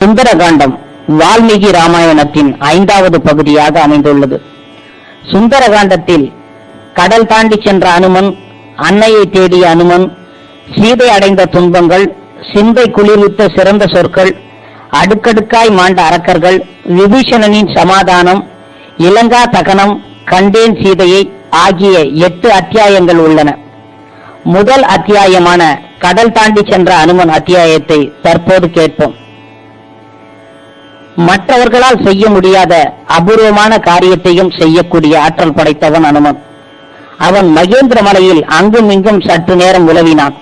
சுந்தரகாண்டம் வால்மீகி ராமாயணத்தின் ஐந்தாவது பகுதியாக அமைந்துள்ளது. சுந்தரகாண்டத்தில் கடல் தாண்டி சென்ற அனுமன் அன்னையை தேடிய அனுமன் சீதை அடைந்த துன்பங்கள் சிந்தை குளிர்வித்த சிறந்த சொற்கள் அடுக்கடுக்காய் மாண்ட அரக்கர்கள் விபீஷணனின் சமாதானம் இலங்கா தகனம் கண்டேன் சீதையை ஆகிய எட்டு அத்தியாயங்கள் உள்ளன. முதல் அத்தியாயமான கடல் தாண்டி சென்ற அனுமன் அத்தியாயத்தை தற்போது கேட்போம். மற்றவர்களால் செய்ய முடியாத அபூர்வமான காரியத்தையும் செய்யக்கூடிய ஆற்றல் படைத்தவன் அனுமன். அவன் மகேந்திர மலையில் அங்கும் இங்கும் சற்று நேரம் உலவினான்.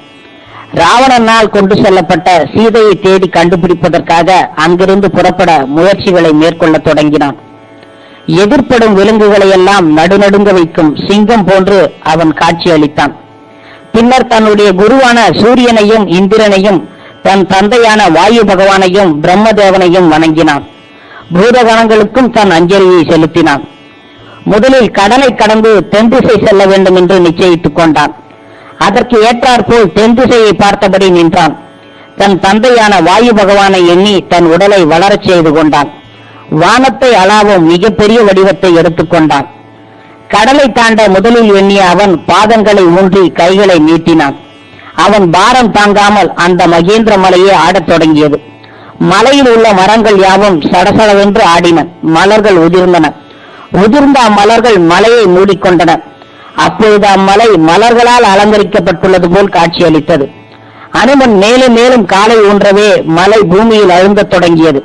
ராவணனால் கொண்டு செல்லப்பட்ட சீதையை தேடி கண்டுபிடிப்பதற்காக அங்கிருந்து புறப்பட முயற்சிகளை மேற்கொள்ளத் தொடங்கினான். எதிர்ப்படும் விலங்குகளை எல்லாம் நடுநடுங்க வைக்கும் சிங்கம் போன்று அவன் காட்சியளித்தான் பின்னர் தன்னுடைய குருவான சூரியனையும் இந்திரனையும் தன் தந்தையான வாயு பகவானையும் பிரம்மதேவனையும் வணங்கினான். பூதகணங்களுக்கும் தன் அஞ்சலியை செலுத்தினான். முதலில் கடலை கடந்து தென் திசை செல்ல வேண்டும் என்று நிச்சயித்துக் கொண்டான். அதற்கு ஏற்றாற்போல் தென் திசையை பார்த்தபடி நின்றான். தன் தந்தையான வாயு பகவானை எண்ணி தன் உடலை வளரச் செய்து கொண்டான். வானத்தை அளாவும் மிகப்பெரிய வடிவத்தை எடுத்துக்கொண்டான் கடலை தாண்ட முதலில் எண்ணிய அவன் பாதங்களை ஊன்றி கைகளை நீட்டினான். அவன் பாரம் தாங்காமல் அந்த மகேந்திர மலையே ஆடத் தொடங்கியது. மலையில் உள்ள மரங்கள் யாவும் சடசடவென்று ஆடின. மலர்கள் உதிர்ந்தன. உதிர்ந்த அம்மலர்கள் மலையை மூடிக்கொண்டன. அப்பொழுது அம்மலை மலர்களால் அலங்கரிக்கப்பட்டுள்ளது போல் காட்சியளித்தது. அனுமன் மேலும் மேலும் காலை ஊன்றவே மலை பூமியில் அழுந்தத் தொடங்கியது.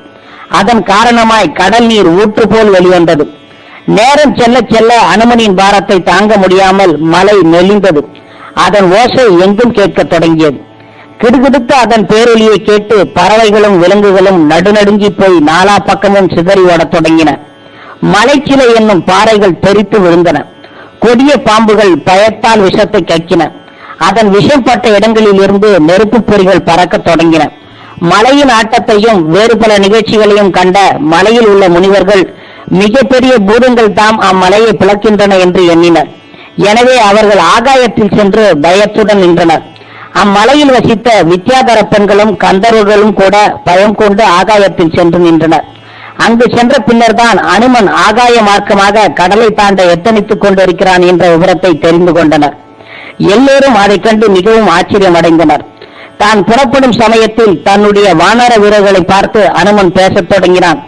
அதன் காரணமாய் கடல் நீர் ஊற்று போல் வெளிவந்தது. நேரம் செல்ல செல்ல அனுமனின் பாரத்தை தாங்க முடியாமல் மலை மெலிந்தது. அதன் ஓசை எங்கும் கேட்கத் தொடங்கியது. கிடுகிடுத்து அதன் பேரொலியை கேட்டு பறவைகளும் விலங்குகளும் நடுநடுங்கி போய் நாலா பக்கமும் சிதறி ஓடத் தொடங்கின. மலைச்சிலை என்னும் பாறைகள் தெரித்து விழுந்தன. கொடிய பாம்புகள் பயத்தால் விஷத்தை கக்கின. அதன் விஷம் பட்ட இடங்களில் இருந்து நெருப்புப் பொறிகள் பறக்கத் தொடங்கின. மலையின் ஆட்டத்தையும் வேறு பல நிகழ்ச்சிகளையும் கண்ட மலையில் உள்ள முனிவர்கள் மிகப்பெரிய பூதங்கள் தாம் அம்மலையை பிளக்கின்றன என்று எண்ணினர். எனவே அவர்கள் ஆகாயத்தில் சென்று பயத்துடன் நின்றனர். அம்மலையில் வசித்த வித்யாதர பெண்களும் கந்தர்வர்களும் கூட பயம் கொண்டு ஆகாயத்தில் சென்று நின்றனர். அங்கு சென்ற பின்னர் தான் அனுமன் ஆகாய மார்க்கமாக கடலை தாண்ட எத்தனித்துக் கொண்டிருக்கிறான் என்ற விவரத்தை தெரிந்து கொண்டனர். எல்லோரும் அதைக் கண்டு மிகவும் ஆச்சரியமடைந்தனர். தான் புறப்படும் சமயத்தில் தன்னுடைய வானர வீரர்களை பார்த்து அனுமன் பேசத் தொடங்கினான்.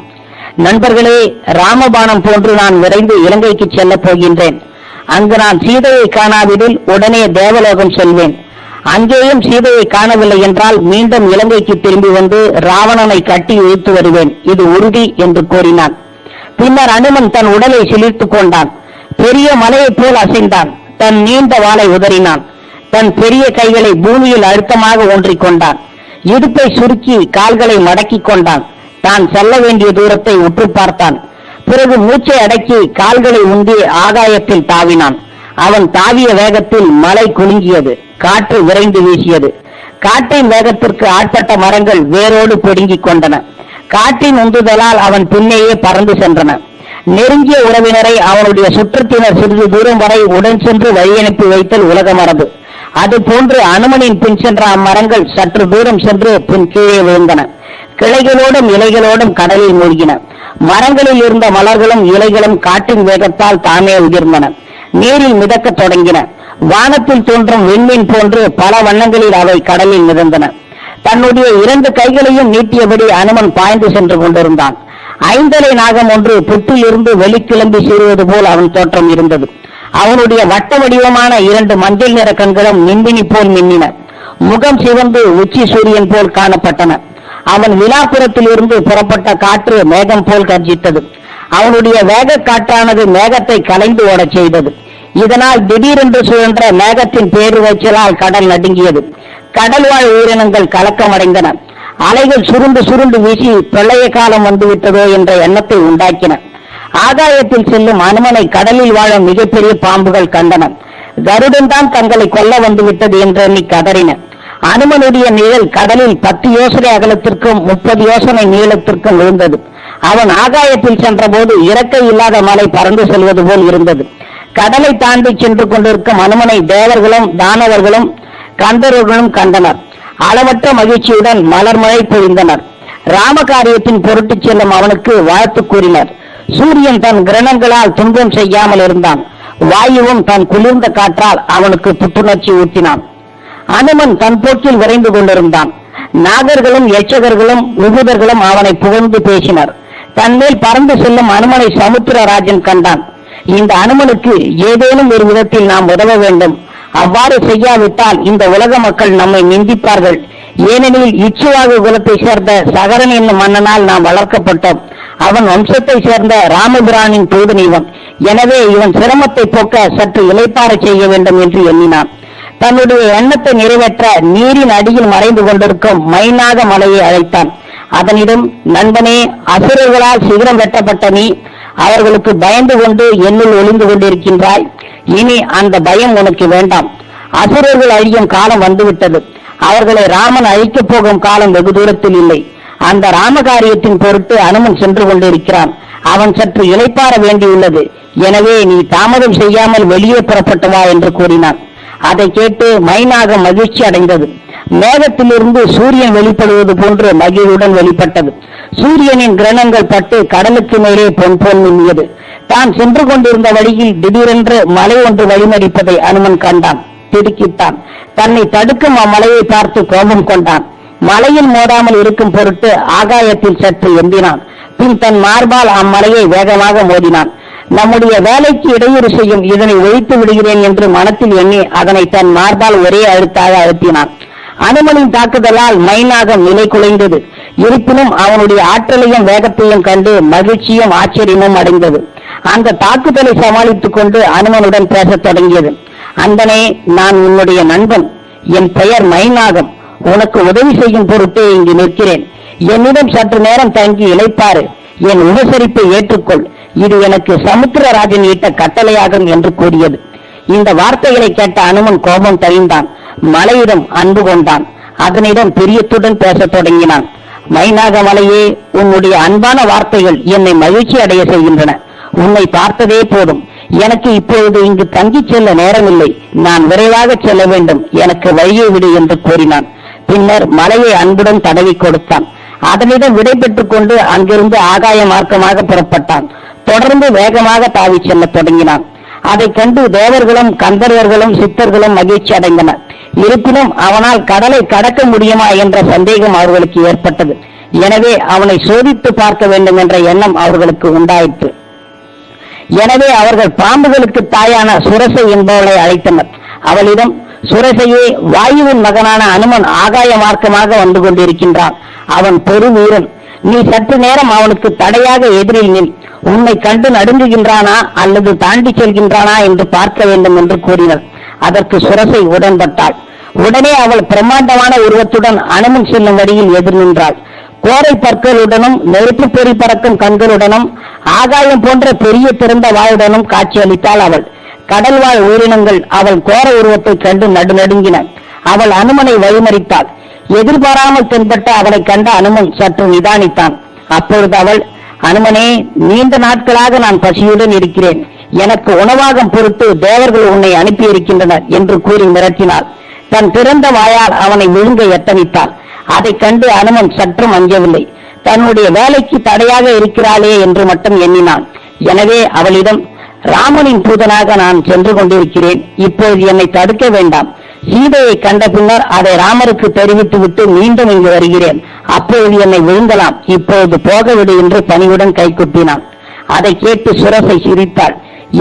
நண்பர்களே ராமபாணம் போன்று நான் விரைந்து இலங்கைக்கு செல்லப் போகின்றேன். அங்கு நான் சீதையை காணாவிடில் உடனே தேவலோகம் செல்வேன். அங்கேயும் சீதையை காணவில்லை என்றால் மீண்டும் இலங்கைக்கு திரும்பி வந்து ராவணனை கட்டி இழுத்து வருவேன். இது உறுதி என்று கூறினான். பின்னர் அனுமன் தன் உடலை சிலிர்த்துக் கொண்டான். பெரிய மலையைப் போல் அசைந்தான். தன் நீண்ட வாளை உதறினான். தன் பெரிய கைகளை பூமியில் அழுத்தமாக ஒன்றிக் கொண்டான். இடுப்பை சுருக்கி கால்களை மடக்கிக் கொண்டான். தான் செல்ல வேண்டிய தூரத்தை உற்று பார்த்தான். பிறகு மூச்சை அடக்கி கால்களை உந்தி ஆகாயத்தில் தாவினான். அவன் தாவிய வேகத்தில் மலை குலுங்கியது காற்று விரைந்து வீசியது. காற்றின் வேகத்திற்கு ஆட்பட்ட மரங்கள் வேரோடு பிடுங்கிக் கொண்டன. காற்றின் உந்துதலால் அவன் பின்னேயே பறந்து சென்றன. நெருங்கிய உறவினரை அவனுடைய சுற்றத்தினர் சிறிது தூரம் வரை உடன் சென்று வழியனுப்பி வைத்தல் உலக மரபு அது போன்று அனுமனின் பின் சென்ற அம்மரங்கள் சற்று தூரம் சென்று பின் கீழே விழுந்தன. கிளைகளோடும் இலைகளோடும் கடலில் மூழ்கின. மரங்களில் இருந்த மலர்களும் இலைகளும் காற்றின் வேகத்தால் தாமே உதிர்ந்தன. நீரில் மிதக்கத் தொடங்கின. வானத்தில் தோன்றும் விண்மீன் போன்று பல வண்ணங்களில் அவை கடலில் மிதந்தன. தன்னுடைய இரண்டு கைகளையும் நீட்டியபடி அனுமன் பாய்ந்து சென்று கொண்டிருந்தான். ஐந்தலை நாகம் ஒன்று புற்றில் இருந்து வெளிக்கிளம்பி சீறுவது போல் அவன் தோற்றம் இருந்தது. அவனுடைய வட்ட வடிவமான இரண்டு மஞ்சள் நிற கண்களும் மின்மினி போல் மின்னின. முகம் சிவந்து உச்சி சூரியன் போல் காணப்பட்டன. அவன் விழாப்புறத்தில் இருந்து புறப்பட்ட காற்று மேகம் போல் கர்ஜித்தது. அவனுடைய வேக காற்றானது மேகத்தை கலைந்து ஓடச் செய்தது. இதனால் திடீரென்று சுழன்ற மேகத்தின் பேருவைச்சலால் கடல் நடுங்கியது. கடல் வாழ் உயிரினங்கள் கலக்கமடைந்தன. அலைகள் சுருண்டு சுருண்டு வீசி பிரளய காலம் வந்துவிட்டதோ என்ற எண்ணத்தை உண்டாக்கின. ஆகாயத்தில் செல்லும் அனுமனை கடலில் வாழும் மிகப்பெரிய பாம்புகள் கண்டன. கருடன் தான் தங்களை கொல்ல வந்துவிட்டது என்று எண்ணி கதறின. அனுமனுடைய நிழல் கடலில் பத்து யோசனை அகலத்திற்கும் முப்பது யோசனை நீளத்திற்கும் விழுந்தது. அவன் ஆகாயத்தில் சென்றபோது இறக்கை இல்லாத மலை பறந்து செல்வது போல் இருந்தது. கடலை தாண்டி சென்று கொண்டிருக்கும் அனுமனை தேவர்களும் தானவர்களும் கந்தர்களும் கண்டனர். அளவற்ற மகிழ்ச்சியுடன் மலர் மழை பொழிந்தனர். ராமகாரியத்தின் பொருட்டு செல்லும் அவனுக்கு வாழ்த்து கூறினர். சூரியன் தன் கிரணங்களால் துன்பம் செய்யாமல் இருந்தான். வாயுவும் தன் குளிர்ந்த காற்றால் அவனுக்கு புத்துணர்ச்சி ஊட்டினான். அனுமன் தன் போக்கில் விரைந்து கொண்டிருந்தான். நாகர்களும் எச்சகர்களும் விபுதர்களும் அவனை புகழ்ந்து பேசினர். தன்மேல் பறந்து செல்லும் அனுமனை சமுத்திரராஜன் கண்டான். இந்த அனுமனுக்கு ஏதேனும் ஒரு விதத்தில் நாம் உதவ வேண்டும். அவ்வாறு செய்யாவிட்டால் இந்த உலக மக்கள் நம்மை நிந்திப்பார்கள். ஏனெனில் இச்சுவாகு குலத்தை சேர்ந்த சகரன் என்னும் மன்னனால் நாம் வளர்க்கப்பட்டோம். அவன் வம்சத்தை சேர்ந்த ராமபிரானின் தூதன் இவன். எனவே இவன் சிரமத்தை போக்க சற்று இளைப்பாற செய்ய வேண்டும் என்று எண்ணினான். தன்னுடைய எண்ணத்தை நிறைவேற்ற நீரின் அடியில் மறைந்து கொண்டிருக்கும் மைனாக மலையை அழைத்தான். அதனிடம் நண்பனே அசுரர்களால் சிகரம் வெட்டப்பட்ட நீ அவர்களுக்கு பயந்து கொண்டு என்னுள் ஒளிந்து கொண்டிருக்கின்றாய். இனி அந்த பயம் உனக்கு வேண்டாம். அசுரர்கள் அழியும் காலம் வந்துவிட்டது. அவர்களை ராமன் அழிக்கப் போகும் காலம் வெகு தூரத்தில் இல்லை. அந்த ராமகாரியத்தின் பொருட்டு அனுமன் சென்று கொண்டிருக்கிறான். அவன் சற்று இழைப்பாற வேண்டியுள்ளது. எனவே நீ தாமதம் செய்யாமல் வெளியே புறப்பட்டு வா என்று கூறினான். அதை கேட்டு மைனாக மகிழ்ச்சி அடைந்தது. மேகத்திலிருந்து சூரியன் வெளிப்படுவது போன்று மகிழ்வுடன் வெளிப்பட்டது. சூரியனின் கிரணங்கள் பட்டு கடலுக்கு மேலே பொன் பொன் மின்னியது. தான் சென்று கொண்டிருந்த வழியில் திடீரென்று மலை ஒன்று வழிமறிப்பதை அனுமன் கண்டான் திடுக்கிட்டான். தன்னை தடுக்கும் அம்மலையை பார்த்து கோபம் கொண்டான். மலையில் மோதாமல் இருக்கும் பொருட்டு ஆகாயத்தில் சற்று எந்தினான் பின் தன் மார்பால் அம்மலையை வேகமாக மோதினான். நம்முடைய வேலைக்கு இடையூறு செய்யும் இதனை ஒழித்து விடுகிறேன் என்று மனத்தில் எண்ணி அதனை தன் மார்பால் ஒரே அழுத்தாக அழுத்தினான். அனுமனின் தாக்குதலால் மைனாகம் நிலை குலைந்தது. இருப்பினும் அவனுடைய ஆற்றலையும் வேகத்தையும் கண்டு மகிழ்ச்சியும் ஆச்சரியமும் அடைந்தது. அந்த தாக்குதலை சமாளித்துக் கொண்டு அனுமனுடன் பேசத் தொடங்கியது. அந்தனே நான் உன்னுடைய நண்பன். என் பெயர் மைனாகம். உனக்கு உதவி செய்யும் பொருட்டே இங்கு நிற்கிறேன். என்னிடம் சற்று நேரம் தங்கி இழைப்பாரு என் உபசரிப்பை ஏற்றுக்கொள். இது எனக்கு சமுத்திரராஜன் ஈட்ட கட்டளையாகும் என்று கூறியது. இந்த வார்த்தைகளை கேட்ட அனுமன் கோபம் தழிந்தான் மலையிடம் அன்பு கொண்டான். அதனிடம் பிரியத்துடன் பேசத் தொடங்கினான். மைனாக மலையே உன்னுடைய அன்பான வார்த்தைகள் என்னை மகிழ்ச்சி அடைய செய்கின்றன. உன்னை பார்த்ததே போதும். எனக்கு இப்பொழுது இங்கு தங்கிச் செல்ல நேரமில்லை. நான் விரைவாக செல்ல வேண்டும். எனக்கு வழியை விடு என்று கூறினான். பின்னர் மலையை அன்புடன் தடவி கொடுத்தான். அதனிடம் விடை பெற்றுக் கொண்டு அங்கிருந்து ஆகாய மார்க்கமாக புறப்பட்டான். தொடர்ந்து வேகமாக தாவி செல்ல தொடங்கினான். அதை கண்டு தேவர்களும் கந்தர்வர்களும் சித்தர்களும் மகிழ்ச்சி அடைந்தனர். இருப்பினும் அவனால் கடலை கடக்க முடியுமா என்ற சந்தேகம் அவர்களுக்கு ஏற்பட்டது. எனவே அவனை சோதித்து பார்க்க வேண்டும் என்ற எண்ணம் அவர்களுக்கு உண்டாயிற்று. எனவே அவர்கள் பாம்புகளுக்கு தாயான சுரசை என்பவளை அழைத்தனர். அவளிடம் சுரசையே வாயுவின் மகனான அனுமன் ஆகாய மார்க்கமாக வந்து கொண்டிருக்கின்றான். அவன் பெருவீரன். நீ சற்று நேரம் அவனுக்கு தடையாக எதிரில் நின் உன்னை கண்டு நடுங்குகின்றானா அல்லது தாண்டி செல்கின்றானா என்று பார்க்க வேண்டும் என்று கூறினர் அதற்கு சுரசை உடன்பட்டாள். உடனே அவள் பிரம்மாண்டமான உருவத்துடன் அனுமன் செல்லும் வழியில் எதிர் நின்றாள். கோரை பற்களுடனும் நெருப்பு பொறி பறக்கும் கண்களுடனும் ஆகாயம் போன்ற பெரிய திறந்த வாயுடனும் காட்சியளித்தாள் அவள். கடல் வாழ் உயிரினங்கள் அவள் கோர உருவத்தை கண்டு நடுநடுங்கின அவள் அனுமனை வழிமறித்தாள். எதிர்பாராமல் தென்பட்ட அவளை கண்ட அனுமன் சற்று நிதானித்தான். அப்பொழுது அவள் அனுமனே நீண்ட நாட்களாக நான் பசியுடன் இருக்கிறேன். எனக்கு உணவாகம் பொருட்டு தேவர்கள் உன்னை அனுப்பி இருக்கின்றனர் என்று கூறி மிரட்டினாள். தன் பிறந்த வாயால் அவனை விழுங்க எத்தனித்தாள். அதை கண்டு அனுமன் சற்றும் அஞ்சவில்லை தன்னுடைய வேலைக்கு தடையாக இருக்கிறாளே என்று மட்டும் எண்ணினான். எனவே அவளிடம் ராமனின் தூதனாக நான் சென்று கொண்டிருக்கிறேன். இப்போது என்னை தடுக்க வேண்டாம். சீதையை கண்ட பின்னர் அதை ராமருக்கு தெரிவித்துவிட்டு மீண்டும் இங்கு வருகிறேன். அப்பொழுது என்னை விழுந்தலாம். இப்பொழுது போகவிடு என்று பணியுடன் கைக்குட்டினான் அதை கேட்டு சுரசை சிரித்தாள்.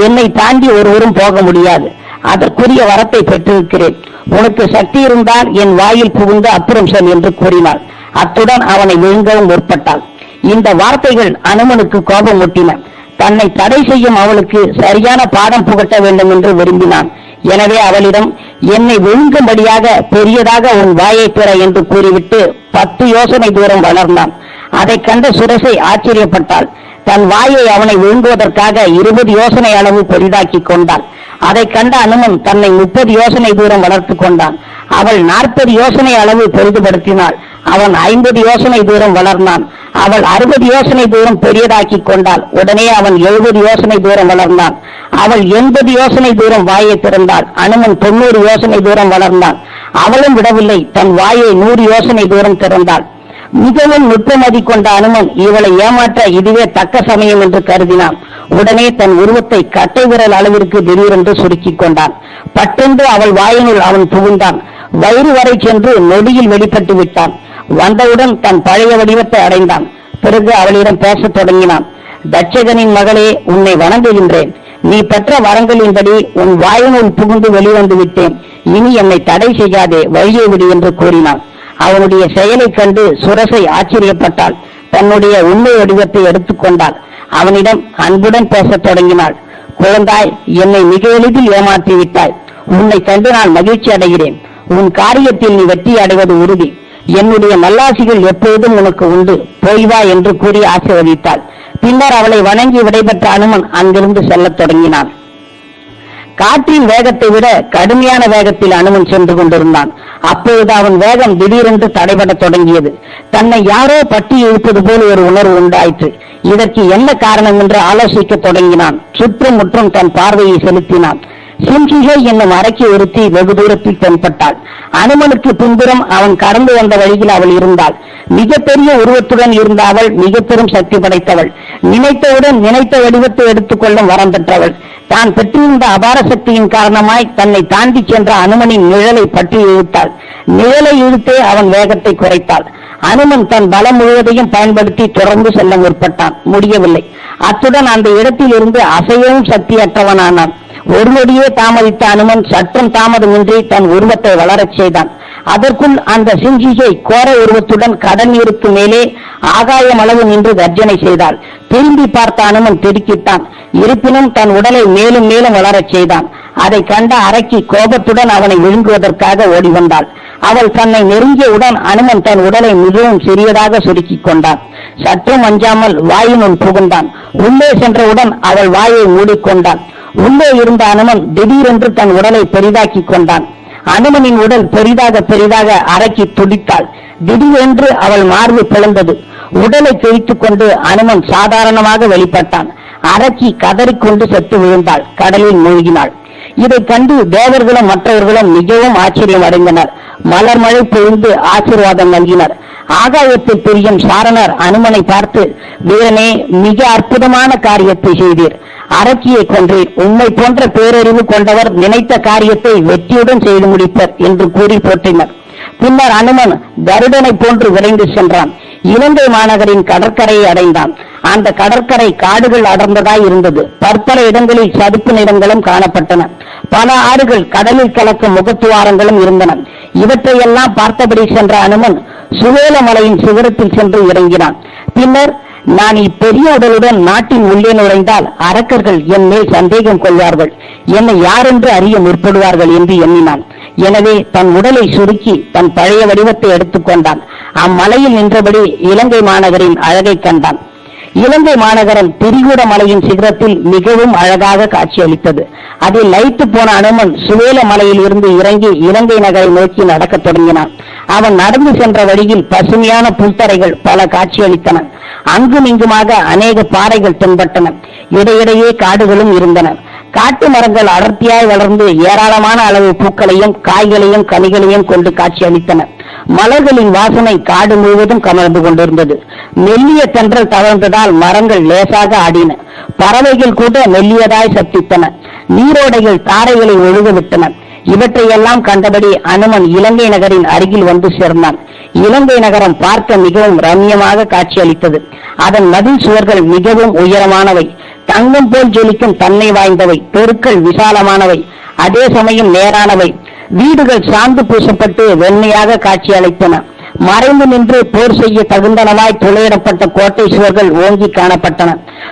என்னை தாண்டி ஒருவரும் போக முடியாது. அதற்குரிய வரத்தை பெற்றிருக்கிறேன். உனக்கு சக்தி இருந்தால் என் வாயில் புகுந்து அப்புறம் செல் என்று கூறினாள். அத்துடன் அவனை விழுங்கவும் முற்பட்டாள். இந்த வார்த்தைகள் அனுமனுக்கு கோபம் ஊட்டின தன்னை தடை செய்யும் அவளுக்கு சரியான பாடம் புகட்ட வேண்டும் என்று விரும்பினான். எனவே அவளிடம் என்னை விழுங்கும்படியாக பெரியதாக உன் வாயை பெற என்று கூறிவிட்டு பத்து யோசனை தூரம் வளர்ந்தான். அதைக் கண்ட சுரசை ஆச்சரியப்பட்டாள். தன் வாயை அவனை விழுங்குவதற்காக இருபது யோசனை அளவு பெரிதாக்கி கொண்டாள். அதைக் கண்ட அனுமன் தன்னை முப்பது யோசனை தூரம் வளர்த்து கொண்டான். அவள் நாற்பது யோசனை அளவு பெரிதுபடுத்தினாள். அவன் ஐம்பது யோசனை தூரம் வளர்ந்தான். அவள் அறுபது யோசனை தூரம் பெரியதாக்கி கொண்டாள். உடனே அவன் எழுபது யோசனை தூரம் வளர்ந்தான். அவள் எண்பது யோசனை தூரம் வாயை திறந்தாள். அனுமன் தொண்ணூறு யோசனை தூரம் வளர்ந்தான். அவளும் விடவில்லை. தன் வாயை நூறு யோசனை தூரம் திறந்தாள். மிகவும் நுட்பமதி கொண்ட அனுமன் இவளை ஏமாற்ற இதுவே தக்க சமயம் என்று கருதினான். உடனே தன் உருவத்தை கட்டை விரல் அளவிற்கு திடீரென்று சுருக்கிக் கொண்டான். பட்டென்று அவள் வாயினுள் அவன் புகுந்தான். வயிறு வரை சென்று நொடியில் வெளிப்பட்டு விட்டான். வந்தவுடன் தன் பழைய வடிவத்தை அடைந்தான். பிறகு அவளிடம் பேசத் தொடங்கினான். தட்சகனின் மகளே உன்னை வணங்குகின்றேன். நீ பெற்ற வரங்களின்படி உன் வாயினுள் புகுந்து வெளிவந்து விட்டேன். இனி என்னை தடை செய்யாதே வழியை விடு என்று கூறினான். அவனுடைய செயலைக் கண்டு சுரசை ஆச்சரியப்பட்டாள். தன்னுடைய உண்மை வடிவத்தை எடுத்துக்கொண்டாள் அவனிடம் அன்புடன் பேசத் தொடங்கினாள். குழந்தாய் என்னை மிக எளிதில் ஏமாற்றி விட்டாய். உன்னை கண்டு நான் மகிழ்ச்சி அடைகிறேன். உன் காரியத்தில் நீ வெற்றி அடைவது உறுதி. என்னுடைய நல்லாசிகள் எப்போதும் உனக்கு உண்டு. போய் வா என்று கூறி ஆசீர்வதித்தாள். பின்னர் அவளை வணங்கி விடைபெற்ற அனுமன் அங்கிருந்து செல்லத் தொடங்கினான். காற்றின் வேகத்தை விட கடுமையான வேகத்தில் அனுமன் சென்று கொண்டிருந்தான். அப்பொழுது அவன் வேகம் திடீரென்று தடைபடத் தொடங்கியது. தன்னை யாரோ பட்டி இழுப்பது போல் ஒரு உணர்வு உண்டாயிற்று. இதற்கு என்ன காரணம் என்று ஆலோசிக்கத் தொடங்கினான். சுற்றும் முற்றும் தன் பார்வையை செலுத்தினான். சிம்சிகை என்னும் அரக்கி ஒருத்தி வெகு தூரத்தில் தென்பட்டாள். அனுமனுக்கு பின்புறம் அவன் கடந்து வந்த வழியில் அவள் இருந்தாள். மிகப்பெரிய உருவத்துடன் இருந்த அவள் மிக பெரும் சக்தி படைத்தவள். நினைத்தவுடன் நினைத்த வடிவத்தை எடுத்துக்கொள்ளும் வரம் பெற்றவள். தான் பெற்றிருந்த அபார சக்தியின் காரணமாய் தன்னை தாண்டி சென்ற அனுமனின் நிழலை பற்றி இழுத்தாள். நிழலை இழுத்தே அவன் வேகத்தை குறைத்தாள். அனுமன் தன் பலம் முழுவதையும் பயன்படுத்தி தொடர்ந்து செல்ல முற்பட்டான். முடியவில்லை. அத்துடன் அந்த இடத்தில் இருந்து அசையவும் சக்தியற்றவனானான். ஒரு நொடியே தாமதித்த அனுமன் சற்றும் தாமதமின்றி தன் உருவத்தை வளரச் செய்தான். அதற்குள் அந்த சிங்கிகை கோர உருவத்துடன் கடல் நீருக்கு மேலே ஆகாயம் அளவு நின்று கர்ஜனை செய்தாள். திரும்பி பார்த்த அனுமன் திடுக்கிட்டான் இருப்பினும் தன் உடலை மேலும் மேலும் வளரச் செய்தான். அதை கண்ட அரக்கி கோபத்துடன் அவனை விழுங்குவதற்காக ஓடி வந்தாள் அவள் தன்னை நெருங்கியவுடன் அனுமன் தன் உடலை மிகவும் சிறியதாக சுருக்கிக் கொண்டான். சற்றும் அஞ்சாமல் வாயினுள் புகுந்தான். உள்ளே சென்றவுடன் அவள் வாயை மூடிக்கொண்டான் உள்ளே இருந்த அனுமன் திடீரென்று தன் உடலை பெரிதாக்கிக் கொண்டான். அனுமனின் உடல் பெரிதாக பெரிதாக அரக்கி துடித்தாள். திடீரென்று அவள் மார்பு பிளந்தது. உடலை கிழித்துக் கொண்டு அனுமன் சாதாரணமாக வெளிப்பட்டான். அரக்கி கதறிக்கொண்டு செத்து விழுந்தாள். கடலில் மூழ்கினாள். இதை கண்டு தேவர்களும் மற்றவர்களும் மிகவும் ஆச்சரியம் அடைந்தனர் மலர் மழை பொழிந்து ஆசீர்வாதம் நல்கினர். ஆகாயத்தில் பிரியும் சாரணர் அனுமனை பார்த்து வீரனே மிக அற்புதமான காரியத்தை செய்தீர். அரக்கியை கொன்றீர். உம்மை போன்ற பேரறிவு கொண்டவர் நினைத்த காரியத்தை வெற்றியுடன் செய்து முடிப்பர் என்று கூறி போற்றினர். பின்னர் அனுமன் கருடனை போன்று விரைந்து சென்றான். இலங்கை மாநகரின் கடற்கரையை அடைந்தான். அந்த கடற்கரை காடுகள் அடர்ந்ததாய் இருந்தது. பற்பல இடங்களில் சதுப்பு நிலங்களும் காணப்பட்டன. பல ஆறுகள் கடலில் கலக்கும் முகத்துவாரங்களும் இருந்தன. இவற்றையெல்லாம் பார்த்தபடி சென்ற அனுமன் சுவேல மலையின் சிகரத்தில் சென்று இறங்கினான். பின்னர் நான் இப்பெரிய உடலுடன் நாட்டின் உள்ளே நுழைந்தால் அரக்கர்கள் என் மேல் சந்தேகம் கொள்வார்கள். என்னை யாரென்று அறிய முற்படுவார்கள்? என்று எண்ணினான். எனவே தன் உடலை சுருக்கி தன் பழைய வடிவத்தை எடுத்துக்கொண்டான் அம்மலையில் நின்றபடி இலங்கை மாநகரின் அழகை கண்டான். இலங்கை மாநகரம் திரிகூட மலையின் சிகரத்தில் மிகவும் அழகாக காட்சியளித்தது. அதில் லைத்து போன அனுமன் சுவேல மலையில் இருந்து இறங்கி இலங்கை நகரை நோக்கி நடக்கத் தொடங்கினான். அவன் நடந்து சென்ற வழியில் பசுமையான புல்தரைகள் பல காட்சியளித்தன. அங்கும் இங்குமாக அநேக பாறைகள் தென்பட்டன. இடையிடையே காடுகளும் இருந்தன. காட்டு மரங்கள் அடர்த்தியாய் வளர்ந்து ஏராளமான அளவு பூக்களையும் காய்களையும் கனிகளையும் கொண்டு காட்சியளித்தன. மலர்களின் வாசனை காடு முழுவதும் கமர்ந்து கொண்டிருந்தது. மெல்லிய தென்றல் தவழ்ந்ததால் மரங்கள் லேசாக ஆடின. பறவைகள் கூட மெல்லியதாய் சப்தித்தன. நீரோடைகள் தாரைகளை ஒழுக விட்டன. இவற்றையெல்லாம் கண்டபடி அனுமன் இலங்கை நகரின் அருகில் வந்து சேர்ந்தான். இலங்கை நகரம் பார்க்க மிகவும் ரம்யமாக காட்சியளித்தது. அதன் மதில் சுவர்கள் மிகவும் உயரமானவை. தங்கம் போல் ஜொலிக்கும் தன்மை வாய்ந்தவை. தெருக்கள் விசாலமானவை. அதே சமயம் நேரானவை. வீடுகள் சாந்து பூசப்பட்டு வெண்மையாக காட்சியளித்தன மறைந்து நின்று போர் செய்ய தகுந்தனவாய் துளையிடப்பட்ட கோட்டை சுவர்கள் ஓங்கி காணப்பட்டன.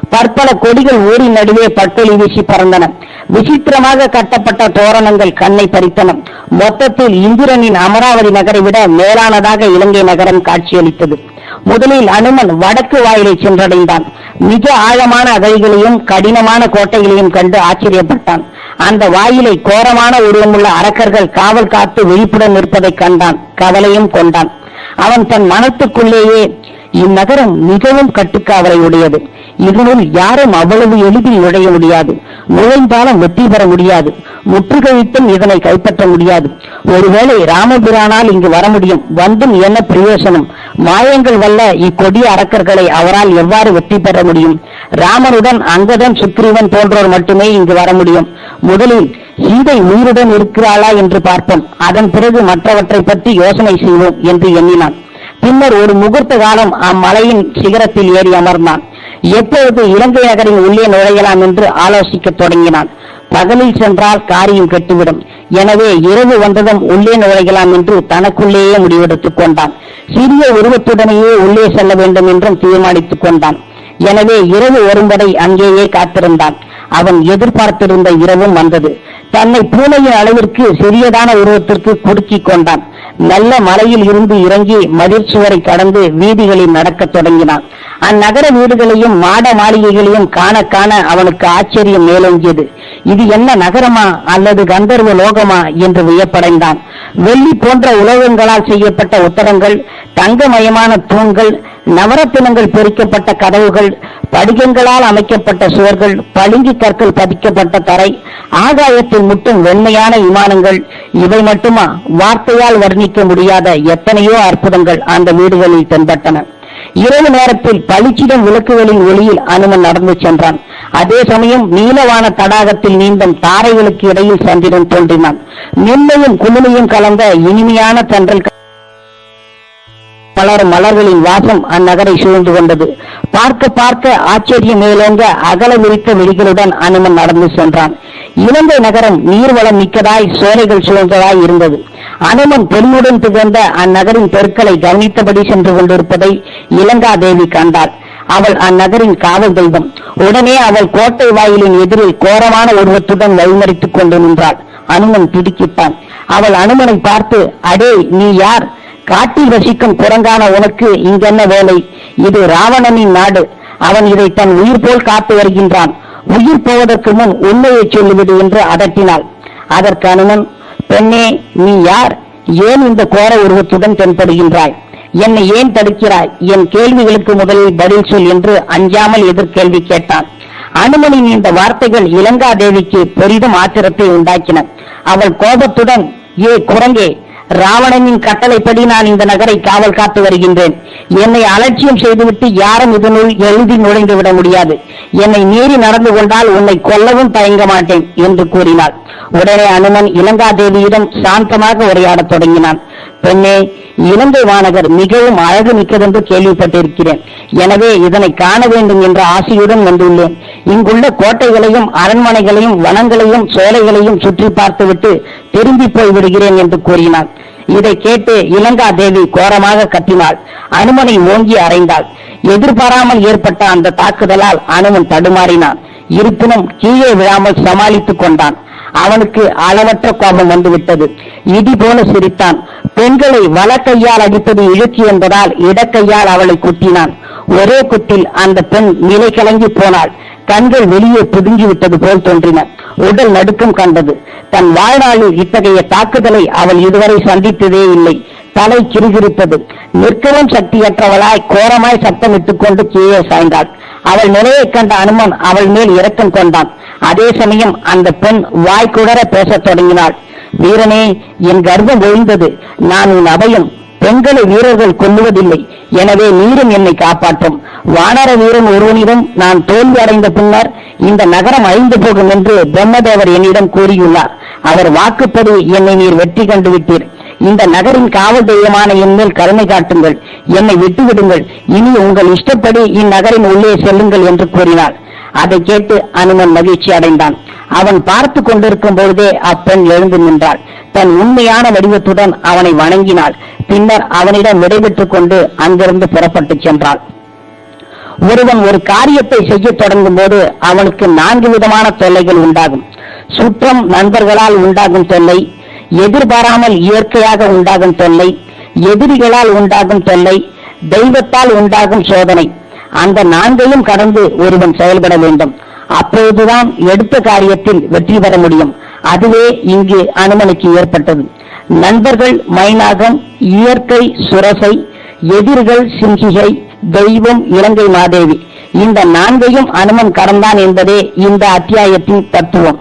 பற்பல கொடிகள் ஊரின் நடுவே பட்டொலி வீசி பறந்தன. விசித்திரமாக கட்டப்பட்ட தோரணங்கள் கண்ணை பறித்தன. மொத்தத்தில் இந்திரனின் அமராவதி நகரை விட மேலானதாக இலங்கை நகரம் காட்சியளித்தது. முதலில் அனுமன் வடக்கு வாயிலை சென்றடைந்தான். மிக ஆழமான அகழிகளையும் கடினமான கோட்டைகளையும் கண்டு ஆச்சரியப்பட்டான். அந்த வாயிலை கோரமான உருவமுள்ள அரக்கர்கள் காவல் காத்து விழிப்புடன் நிற்பதை கண்டான் கவலையும் கொண்டான். அவன் தன் மனத்துக்குள்ளேயே இந்நகரம் மிகவும் கட்டுக்காவலை உடையது. இதனுள் யாரும் அவ்வளவு எளிதில் நுழைய முடியாது. நுழைந்தாலும் வெற்றி பெற முடியாது. முற்றுகையிட்டும் இதனை கைப்பற்ற முடியாது. ஒருவேளை ராமபிரானால் இங்கு வர முடியும். வந்தும் என்ன பிரயோசனம்? மாயங்கள் வல்ல இக்கொடிய அரக்கர்களை அவரால் எவ்வாறு வெற்றி பெற முடியும்? ராமனுடன் அங்கதன் சுக்ரீவன் போன்றோர் மட்டுமே இங்கு வர முடியும். முதலில் சீதை உயிருடன் இருக்கிறாளா என்று பார்ப்போம். அதன் பிறகு மற்றவற்றை பற்றி யோசனை செய்வோம் என்று எண்ணினான். பின்னர் ஒரு முகூர்த்த காலம் அம்மலையின் சிகரத்தில் ஏறி அமர்ந்தான். எப்பொழுது இலங்கை நகரின் உள்ளே நுழையலாம் என்று ஆலோசிக்கத் தொடங்கினான். பகலில் சென்றால் காரியம் கெட்டுவிடும். எனவே இரவு வந்ததும் உள்ளே நுழையலாம் என்று தனக்குள்ளேயே முடிவெடுத்துக் கொண்டான். சிறிய உருவத்துடனேயே உள்ளே செல்ல வேண்டும் என்றும் தீர்மானித்துக் கொண்டான். எனவே இரவு வரும் வரை அங்கேயே காத்திருந்தான். அவன் எதிர்பார்த்திருந்த இரவும் வந்தது. தன்னை பூனையின் அளவிற்கு சிறியதான உருவத்திற்கு குறுக்கிக் கொண்டான். நல்ல மலையில் இருந்து இறங்கி மதிர் சுவரை கடந்து வீதிகளில் நடக்கத் தொடங்கினான். அந்நகர வீடுகளையும் மாட மாளிகைகளையும் காண காண அவனுக்கு ஆச்சரியம் மேலோங்கியது. இது என்ன நகரமா அல்லது கந்தர்வ லோகமா என்று வியப்படைந்தான். வெள்ளி போன்ற உலோகங்களால் செய்யப்பட்ட உத்தரங்கள் தங்கமயமான தூண்கள் நவரத்தினங்கள் பொறிக்கப்பட்ட கதவுகள் படிகங்களால் அமைக்கப்பட்ட சுவர்கள் பளிங்கு கற்கள் பதிக்கப்பட்ட தரை ஆகாயத்தில் முட்டும் வெண்மையான விமானங்கள் இவை மட்டுமா? வார்த்தையால் வர்ணிக்க முடியாத எத்தனையோ அற்புதங்கள் அந்த வீடுகளில் தென்பட்டன. இரவு நேரத்தில் பளிச்சிடும் விளக்குகளின் ஒளியில் அனுமன் நடந்து சென்றான். அதே சமயம் நீலவான தடாகத்தில் நீந்தும் தாரைகளுக்கு இடையில் சந்திரன் தோன்றினான். மென்மையும் குளுமையும் கலந்த இனிமையான தன்றல் பலரும் மலர்களின் வாசம் அந்நகரை சூழ்ந்து கொண்டது. பார்க்க பார்க்க ஆச்சரியம் மேலோங்க அகல விரித்த விழிகளுடன் அனுமன் நடந்து சென்றான். இலங்கை நகரம் நீர்வளம் மிக்கதாய் சோலைகள் சூழ்ந்ததாய் இருந்தது. அனுமன் பெண்ணுடன் திகழ்ந்த அந்நகரின் தெருக்களை கவனித்தபடி சென்று கொண்டிருப்பதை இலங்கா தேவி கண்டாள் அவள் அந்நகரின் காவல் தெய்வம். உடனே அவள் கோட்டை வாயிலின் எதிரில் கோரமான உருவத்துடன் வழிமறித்துக் கொண்டு நின்றாள். அனுமன் திடுக்கிட்டான் அவள் அனுமனை பார்த்து அடே நீ யார்? காட்டில் வசிக்கும் குரங்கான உனக்கு இங்கென்ன வேலை? இது ராவணனின் நாடு. அவன் இதை தன் உயிர் போல் காத்து வருகின்றான். உயிர் போவதற்கு முன் உண்மையை சொல்லிவிடு என்று அதட்டினாள். அதற்கு அனுமன் பெண்ணே நீ யார்? ஏன் இந்த கோர உருவத்துடன் தென்படுகின்றாய்? என்னை ஏன் தடுக்கிறாய்? என் கேள்விகளுக்கு முதலில் பதில் சொல் என்று அஞ்சாமல் எதிர்கேள்வி கேட்டான். அனுமனின் இந்த வார்த்தைகள் இலங்கா தேவிக்கு பெரிதும் ஆத்திரத்தை உண்டாக்கின. அவள் கோபத்துடன் ஏ குரங்கே ராவணனின் கட்டளைப்படி நான் இந்த நகரை காவல் காத்து வருகின்றேன். என்னை அலட்சியம் செய்துவிட்டு யாரும் இதனுள் எழுதி நுழைந்து விட முடியாது. என்னை மீறி நடந்து கொண்டால் உன்னை கொல்லவும் தயங்க மாட்டேன் என்று கூறினாள். உடனே அனுமன் இலங்கா தேவியிடம் சாந்தமாக உரையாடத் தொடங்கினான். பெண்ணே இலங்கை மாநகர் மிகவும் அழகு மிக்கதென்று கேள்விப்பட்டிருக்கிறேன். எனவே இதனை காண வேண்டும் என்ற ஆசையுடன் வந்துள்ளேன். இங்குள்ள கோட்டைகளையும் அரண்மனைகளையும் வனங்களையும் சோலைகளையும் சுற்றி பார்த்துவிட்டு திரும்பி போய் விடுகிறேன் என்று கூறினாள். இதை கேட்டு இலங்கா தேவி கோரமாக கத்தினாள். அனுமனை ஓங்கி அறைந்தாள். எதிர்பாராமல் ஏற்பட்ட அந்த தாக்குதலால் அனுமன் தடுமாறினான். இருப்பினும் கீழே விழாமல் சமாளித்துக் கொண்டான். அவனுக்கு அளவற்ற கோபம் வந்துவிட்டது. இடி போல சிரித்தான். பெண்களை வலக்கையால் அடிப்பது இழுக்கு என்பதால் இடக்கையால் அவளை குத்தினான் ஒரே குத்தில் அந்த பெண் நிலை கலங்கி போனாள். கண்கள் வெளியே புதுங்கி விட்டது போல் தோன்றின. உடல் நடுக்கம் கண்டது. தன் வாழ்நாளில் இத்தகைய தாக்குதலை அவள் இதுவரை சந்தித்ததே இல்லை. தலை கிறுகிறுத்தது நிற்கவும் சக்தியற்றவளாய் கோரமாய் சத்தமிட்டுக் கொண்டு கீழே சாய்ந்தாள். அவள் நிலையைக் கண்ட அனுமன் அவள் மேல் இரக்கம் கொண்டான். அதே சமயம் அந்த பெண் வாய்க்குடர பேசத் தொடங்கினாள். வீரனே என் கர்வம் ஒழிந்தது. நான் உன் அபயம். பெண்களை வீரர்கள் கொல்லுவதில்லை. எனவே நீரும் என்னை காப்பாற்றும். வானர வீரன் ஒருவனிடம் நான் தோல்வி அடைந்த பின்னர் இந்த நகரம் அழிந்து போகும் என்று பிரம்மதேவர் என்னிடம் கூறியுள்ளார். அவர் வாக்குப்படி என்னை நீர் வெற்றி கண்டு விட்டீர் இந்த நகரின் காவல் தெய்வமான என் மேல் கருணை காட்டுங்கள். என்னை விட்டுவிடுங்கள். இனி உங்கள் இஷ்டப்படி இந்நகரின் உள்ளே செல்லுங்கள் என்று கூறினார். அதை கேட்டு அனுமன் மகிழ்ச்சி அடைந்தான். அவன் பார்த்து கொண்டிருக்கும் பொழுதே அப்பெண் எழுந்து நின்றாள். தன் உண்மையான வடிவத்துடன் அவனை வணங்கினாள். பின்னர் அவனிடம் விடைபெற்றுக் கொண்டு அங்கிருந்து புறப்பட்டு சென்றாள். ஒருவன் ஒரு காரியத்தை செய்ய தொடங்கும் போது அவனுக்கு நான்கு விதமான தொல்லைகள் உண்டாகும். சுற்றம் நண்பர்களால் உண்டாகும் தொல்லை எதிர்பாராமல் இயற்கையாக உண்டாகும் தொல்லை எதிரிகளால் உண்டாகும் தொல்லை தெய்வத்தால் உண்டாகும் சோதனை. அந்த நான்கையும் கடந்து ஒருவன் செயல்பட வேண்டும். அப்போதுதான் எடுத்த காரியத்தில் வெற்றி பெற முடியும். அதுவே இங்கு அனுமனுக்கு ஏற்பட்டது. நண்பர்கள் மைனாகம் இயற்கை சுரசை எதிர்கள் சிங்கிகை தெய்வம் இலங்கை மாதேவி. இந்த நான்கையும் அனுமன் கடந்தான் என்பதே இந்த அத்தியாயத்தின் தத்துவம்.